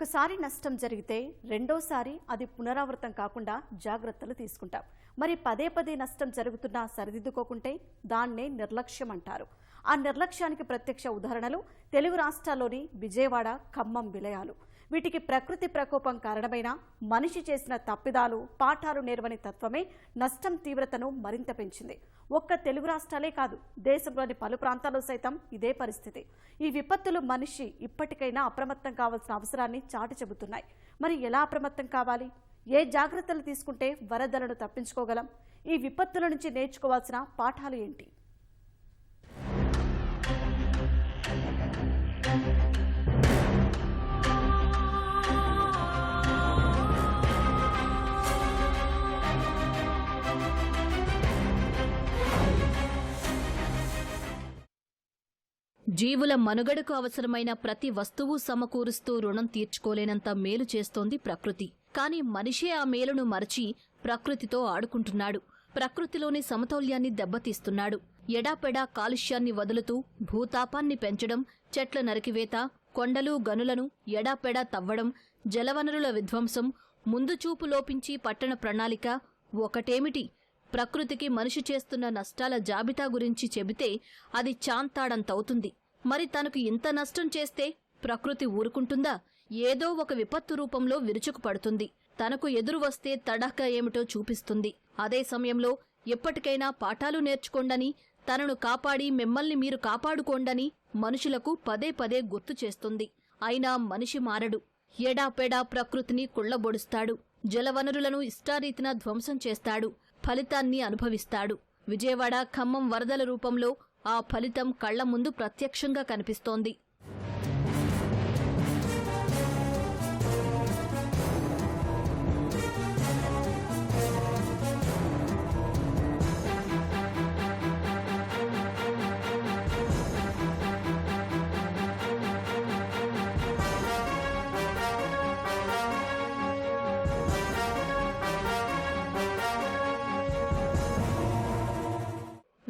ఒక్కసారి నష్టం జరిగితే రెండోసారి అది పునరావృతం కాకుండా జాగ్రత్తలు తీసుకుంటాం. మరి పదే పదే నష్టం జరుగుతున్నా సరిదిద్దుకోకుంటే దాన్నే నిర్లక్ష్యం అంటారు. ఆ నిర్లక్ష్యానికి ప్రత్యక్ష ఉదాహరణలు తెలుగు రాష్ట్రాల్లోని విజయవాడ ఖమ్మం విలయాలు. వీటికి ప్రకృతి ప్రకోపం కారణమైన మనిషి చేసిన తప్పిదాలు పాఠాలు నేర్వని తత్వమే నష్టం తీవ్రతను మరింత పెంచింది. ఒక్క తెలుగు రాష్ట్రాలే కాదు దేశంలోని పలు ప్రాంతాల్లో సైతం ఇదే పరిస్థితి. ఈ విపత్తులు మనిషి ఇప్పటికైనా అప్రమత్తం కావాల్సిన అవసరాన్ని చాటి చెబుతున్నాయి. మరి ఎలా అప్రమత్తం కావాలి? ఏ జాగ్రత్తలు తీసుకుంటే వరదలను తప్పించుకోగలం? ఈ విపత్తుల నుంచి నేర్చుకోవాల్సిన పాఠాలు ఏంటి? జీవుల మనుగడకు అవసరమైన ప్రతి వస్తువు సమకూరుస్తూ రుణం తీర్చుకోలేనంత మేలు చేస్తోంది ప్రకృతి. కాని మనిషే ఆ మేలును మరచి ప్రకృతితో ఆడుకుంటున్నాడు. ప్రకృతిలోని సమతౌల్యాన్ని దెబ్బతీస్తున్నాడు. ఎడాపెడా కాలుష్యాన్ని వదులుతూ భూతాపాన్ని పెంచడం చెట్ల నరికివేత కొండలు గనులను ఎడాపెడా తవ్వడం జలవనరుల విధ్వంసం ముందు చూపు లోపించి పట్టణ ప్రణాళిక ఒకటేమిటి? ప్రకృతికి మనిషి చేస్తున్న నష్టాల జాబితా గురించి చెబితే అది చాంతాడంతవుతుంది. మరి తనకు ఇంత నష్టం చేస్తే ప్రకృతి ఊరుకుంటుందా? ఏదో ఒక విపత్తు రూపంలో విరుచుకుపడుతుంది. తనకు ఎదురు వస్తే తడాక ఏమిటో చూపిస్తుంది. అదే సమయంలో ఎప్పటికైనా పాఠాలు నేర్చుకోండని తనను కాపాడి మిమ్మల్ని మీరు కాపాడుకోండని మనుషులకు పదే పదే గుర్తు చేస్తుంది. అయినా మనిషి మారడు. ఎడాపెడా ప్రకృతిని కుళ్ళబొడుస్తాడు జలవనరులను ఇష్టారీతిన ధ్వంసం చేస్తాడు. ఫలితాన్ని అనుభవిస్తాడు. విజయవాడ ఖమ్మం వరదల రూపంలో ఆ ఫలితం కళ్ళ ముందు ప్రత్యక్షంగా కనిపిస్తోంది.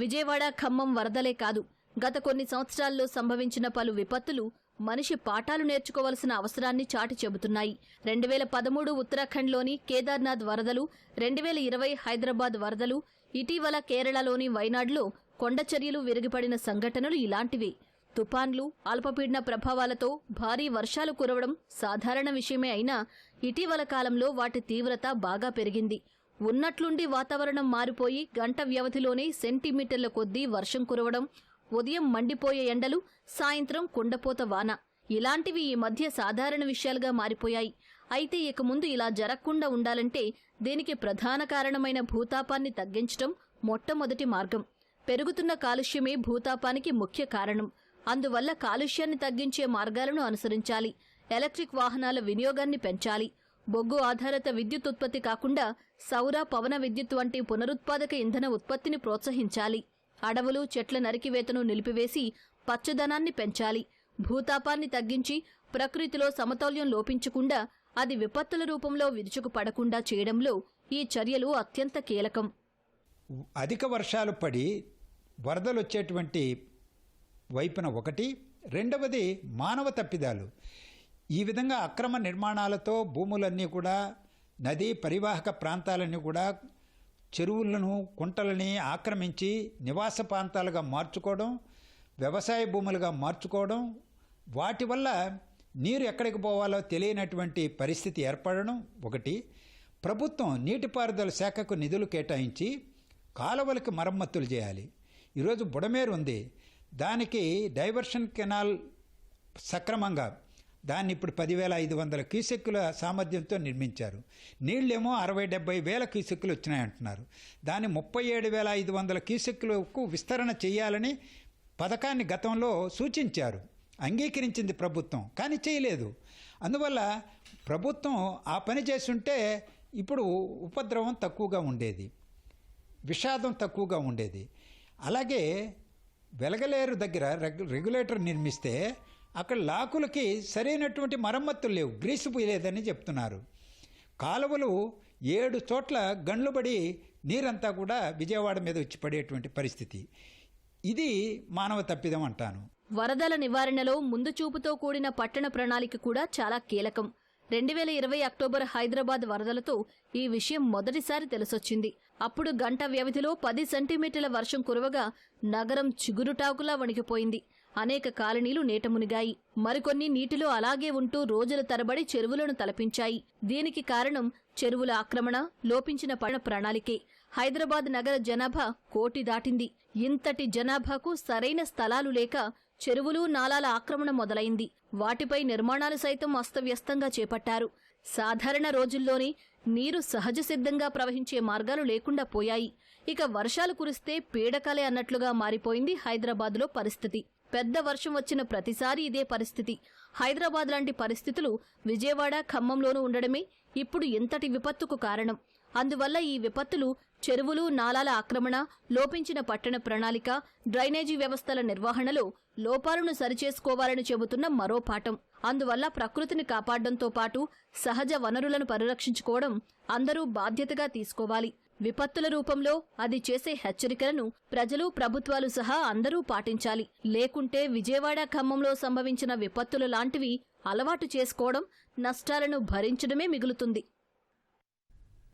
విజయవాడ ఖమ్మం వరదలే కాదు. గత కొన్ని సంవత్సరాల్లో సంభవించిన పలు విపత్తులు మనిషి పాఠాలు నేర్చుకోవలసిన అవసరాన్ని చాటి చెబుతున్నాయి. రెండు వేల పదమూడు ఉత్తరాఖండ్లోని కేదార్నాథ్ వరదలు రెండు వేల ఇరవై హైదరాబాద్ వరదలు ఇటీవల కేరళలోని వైనాడ్లో కొండచర్యలు విరిగిపడిన సంఘటనలు ఇలాంటివే. తుపాన్లు అల్పపీడన ప్రభావాలతో భారీ వర్షాలు కురవడం సాధారణ విషయమే అయినా ఇటీవల కాలంలో వాటి తీవ్రత బాగా పెరిగింది. ఉన్నట్లుండి వాతావరణం మారిపోయి గంట వ్యవధిలోనే సెంటీమీటర్ల కొద్దీ వర్షం కురవడం ఉదయం మండిపోయే ఎండలు సాయంత్రం కుండపోత వాన. ఇలాంటివి ఈ మధ్య సాధారణ విషయాలుగా మారిపోయాయి. అయితే ఇక ముందు ఇలా జరగకుండా ఉండాలంటే దీనికి ప్రధాన కారణమైన భూతాపాన్ని తగ్గించడం మొట్టమొదటి మార్గం. పెరుగుతున్న కాలుష్యమే భూతాపానికి ముఖ్య కారణం. అందువల్ల కాలుష్యాన్ని తగ్గించే మార్గాలను అనుసరించాలి. ఎలక్ట్రిక్ వాహనాల వినియోగాన్ని పెంచాలి. బొగ్గు ఆధారిత విద్యుత్ ఉత్పత్తి కాకుండా సౌర పవన విద్యుత్ వంటి పునరుత్పాదక ఇంధన ఉత్పత్తిని ప్రోత్సహించాలి. అడవులు చెట్ల నరికివేతను నిలిపివేసి పచ్చదనాన్ని పెంచాలి. భూతాపాన్ని తగ్గించి ప్రకృతిలో సమతౌల్యం లోపించకుండా అది విపత్తుల రూపంలో విరుచుకు పడకుండా చేయడంలో ఈ చర్యలు అత్యంత కీలకం. అధిక వర్షాలు పడి వరదలు వచ్చేటువంటి వైపున ఒకటి రెండవది మానవ తప్పిదాలు. ఈ విధంగా అక్రమ నిర్మాణాలతో భూములన్నీ కూడా నదీ పరివాహక ప్రాంతాలన్నీ కూడా చెరువులను కుంటలని ఆక్రమించి నివాస ప్రాంతాలుగా మార్చుకోవడం వ్యవసాయ భూములుగా మార్చుకోవడం వాటి వల్ల నీరు ఎక్కడికి పోవాలో తెలియనటువంటి పరిస్థితి ఏర్పడడం ఒకటి. ప్రభుత్వం నీటిపారుదల శాఖకు నిధులు కేటాయించి కాలువలకు మరమ్మతులు చేయాలి. ఈరోజు బుడమేరు ఉంది. దానికి డైవర్షన్ కెనాల్ సక్రమంగా దాన్ని ఇప్పుడు పదివేల ఐదు వందల క్యూసెక్కుల సామర్థ్యంతో నిర్మించారు. నీళ్ళేమో అరవై డెబ్బై వేల క్యూసెక్కులు వచ్చినాయంటున్నారు. దాన్ని ముప్పై ఏడు వేల ఐదు వందల క్యూసెక్కులకు విస్తరణ చేయాలని పథకాన్ని గతంలో సూచించారు. అంగీకరించింది ప్రభుత్వం కానీ చేయలేదు. అందువల్ల ప్రభుత్వం ఆ పని చేస్తుంటే ఇప్పుడు ఉపద్రవం తక్కువగా ఉండేది. విషాదం తక్కువగా ఉండేది. అలాగే వెలగలేరు దగ్గర రెగ్యులేటర్ నిర్మిస్తే అక్కడ లాకులకి సరైనటువంటి మరమ్మతులు లేవు. గ్రీసు పోయలేదని చెప్తున్నారు. కాలువలు ఏడు చోట్ల గండ్లు పడి నీరంతా కూడా విజయవాడ మీద వచ్చి పడేటువంటి పరిస్థితి. ఇది మానవ తప్పిదం అంటాను. వరదల నివారణలో ముందు చూపుతో కూడిన పట్టణ ప్రణాళిక కూడా చాలా కీలకం. రెండు వేల ఇరవై అక్టోబర్ హైదరాబాద్ వరదలతో ఈ విషయం మొదటిసారి తెలిసొచ్చింది. అప్పుడు గంట వ్యవధిలో పది సెంటీమీటర్ల వర్షం కురవగా నగరం చిగురుటాకులా వణికిపోయింది. అనేక కాలనీలు నీట మునిగాయి మరికొన్ని నీటిలో అలాగే ఉంటూ రోజుల తరబడి చెరువులను తలపించాయి. దీనికి కారణం చెరువుల ఆక్రమణ లోపించిన పణ ప్రణాళికే. హైదరాబాద్ నగర జనాభా కోటి దాటింది. ఇంతటి జనాభాకు సరైన స్థలాలు లేక చెరువులు నాలాల ఆక్రమణ మొదలైంది. వాటిపై నిర్మాణాలు సైతం అస్తవ్యస్తంగా చేపట్టారు. సాధారణ రోజుల్లోనే నీరు సహజ సిద్ధంగా ప్రవహించే మార్గాలు లేకుండా పోయాయి. ఇక వర్షాలు కురిస్తే పీడకలే అన్నట్లుగా మారిపోయింది హైదరాబాద్లో పరిస్థితి. పెద్ద వర్షం వచ్చిన ప్రతిసారి ఇదే పరిస్థితి. హైదరాబాద్ లాంటి పరిస్థితులు విజయవాడ ఖమ్మంలోనూ ఉండడమే ఇప్పుడు ఇంతటి విపత్తుకు కారణం. అందువల్ల ఈ విపత్తులు చెరువులు నాలాల ఆక్రమణ లోపించిన పట్టణ ప్రణాళిక డ్రైనేజీ వ్యవస్థల నిర్వహణలో లోపాలను సరిచేసుకోవాలని చెబుతున్న మరో పాఠం. అందువల్ల ప్రకృతిని కాపాడడంతో పాటు సహజ వనరులను పరిరక్షించుకోవడం అందరూ బాధ్యతగా తీసుకోవాలి. విపత్తుల రూపంలో అది చేసే హెచ్చరికలను ప్రజలు ప్రభుత్వాలు సహా అందరూ పాటించాలి. లేకుంటే విజయవాడ ఖమ్మంలో సంభవించిన విపత్తులు లాంటివి అలవాటు చేసుకోవడం నష్టాలను భరించడమే మిగులుతుంది.